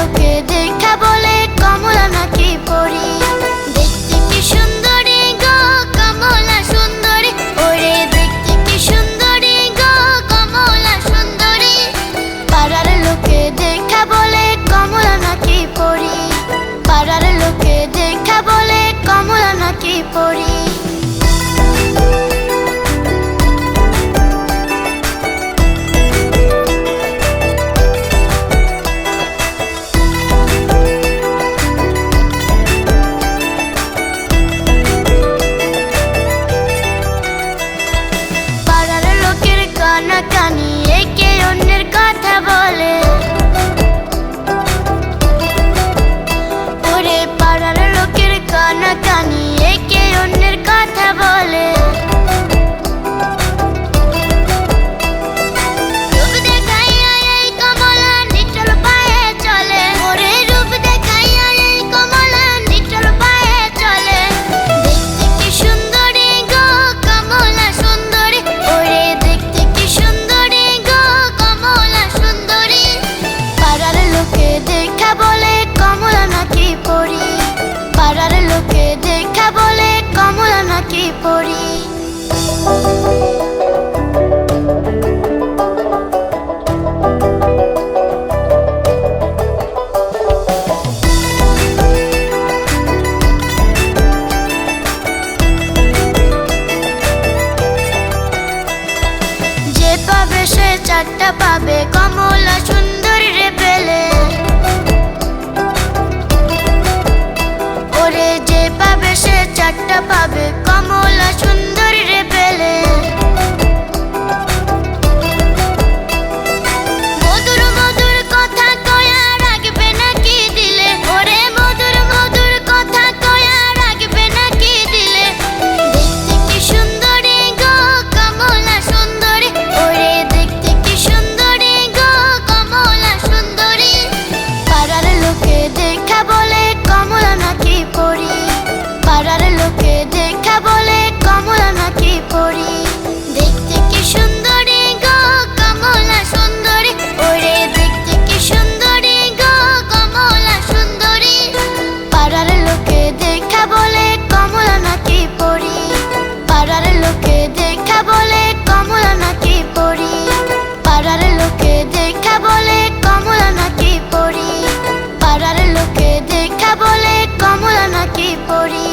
তোকে দেখা বলে, কমলা নাকি পরি? দেখতে কি সুন্দরী গো, কমলা সুন্দরী? ওরে, দেখতে কি সুন্দরী গো, কমলা সুন্দরী? পাড়ার লোকে দেখা বলে, কমলা নাকি পরি? পাড়ার লোকে দেখা বলে, কমলা নাকি পরি? কানা কানি একে অন্যের কথা বলে। por ঠাট্টা পাবে কমলা সুন্দর। দেখা বলে কমলা নাকি পড়ি পাড়ার লোকে দেখা বলে কমলা নাকি পড়ি পাড়ার লোকে দেখা বলে কমলা নাকি পড়ি পাড়ার লোকে দেখা বলে কমলা নাকি পড়ি